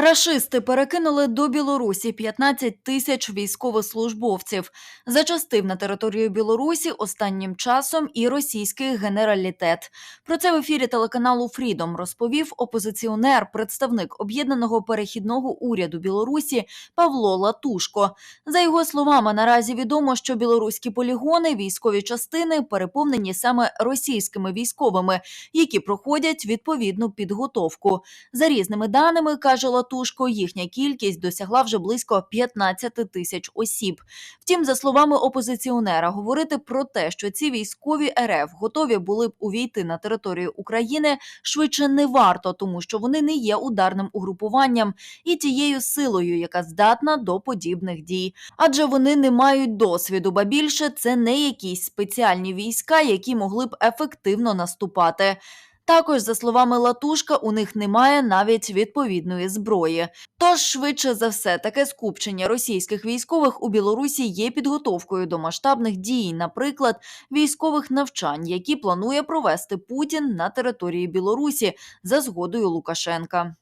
Рашисти перекинули до Білорусі 15 тисяч військовослужбовців. Зачастив на територію Білорусі останнім часом і російський генералітет. Про це в ефірі телеканалу Фрідом розповів опозиціонер, представник об'єднаного перехідного уряду Білорусі Павло Латушко. За його словами, наразі відомо, що білоруські полігони, військові частини переповнені саме російськими військовими, які проходять відповідну підготовку. За різними даними, каже Латушко, їхня кількість досягла вже близько 15 тисяч осіб. Втім, за словами опозиціонера, говорити про те, що ці військові РФ готові були б увійти на територію України, швидше не варто, тому що вони не є ударним угрупуванням і тією силою, яка здатна до подібних дій. Адже вони не мають досвіду, ба більше це не якісь спеціальні війська, які могли б ефективно наступати. Також, за словами Латушка, у них немає навіть відповідної зброї. Тож, швидше за все, таке скупчення російських військових у Білорусі є підготовкою до масштабних дій, наприклад, військових навчань, які планує провести Путін на території Білорусі за згодою Лукашенка.